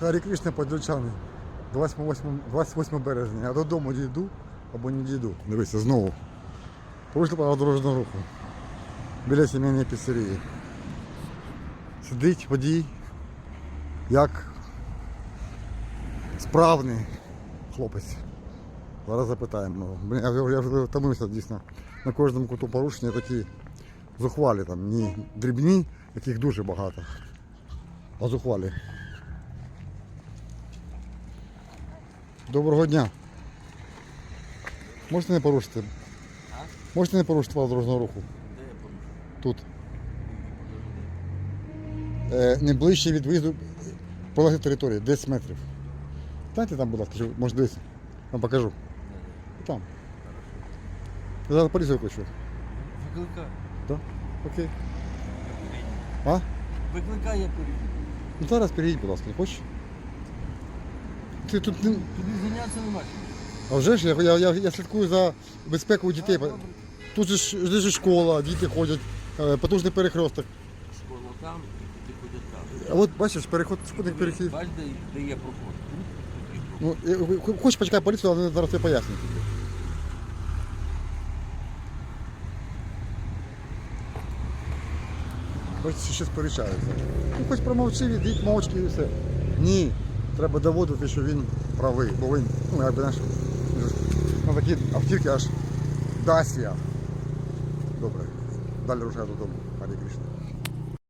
Харі Кришна подільчани. 28, 28 березня. Я додому дійду або не дійду. Дивися, знову. Порушили правила дорожнього руху. Біля сімейної піцерії. Сидить водій, як справний хлопець. Зараз запитаємо. його. Блін, Я, я вже втомився дійсно. На кожному куту порушення такі зухвалі, там, не дрібні, яких дуже багато. А зухвалі. Доброго дня. Можете не порушити? Можете не порушити правила дорожнього руху? Де я порушу? Тут. Е, не ближче від виїзду полеглої території, 10 метрів. Станьте там, будь ласка, чи- може десь. Вам покажу. Там. Я зараз поліцію викличу. Викликай. Так? Окей. А? Викликай, я перейду. Ну зараз переїдь, будь ласка, не хочеш? Ти тут не. Тобі зайнятися нема чим. А вже ж я, я, я, я слідкую за безпекою дітей. Тут же ж, же ж школа, діти ходять, е, потужний перехресток. Школа там, ти ходять там. А от бачиш, переход сходник перехід. Бач, де, де є проход. Тут, тут. Ну, е, хочеш почекай поліцію, але зараз я поясню. тобі. Бачиш, ще сперечаються. Ну, хоч промовчи, відійдь мовчки і все. Ні. Треба доводити, що він правий, бо він, ну, якби наш, ну, такі автівки аж Дасія. Добре. Далі рушаю додому. Харі Кришна.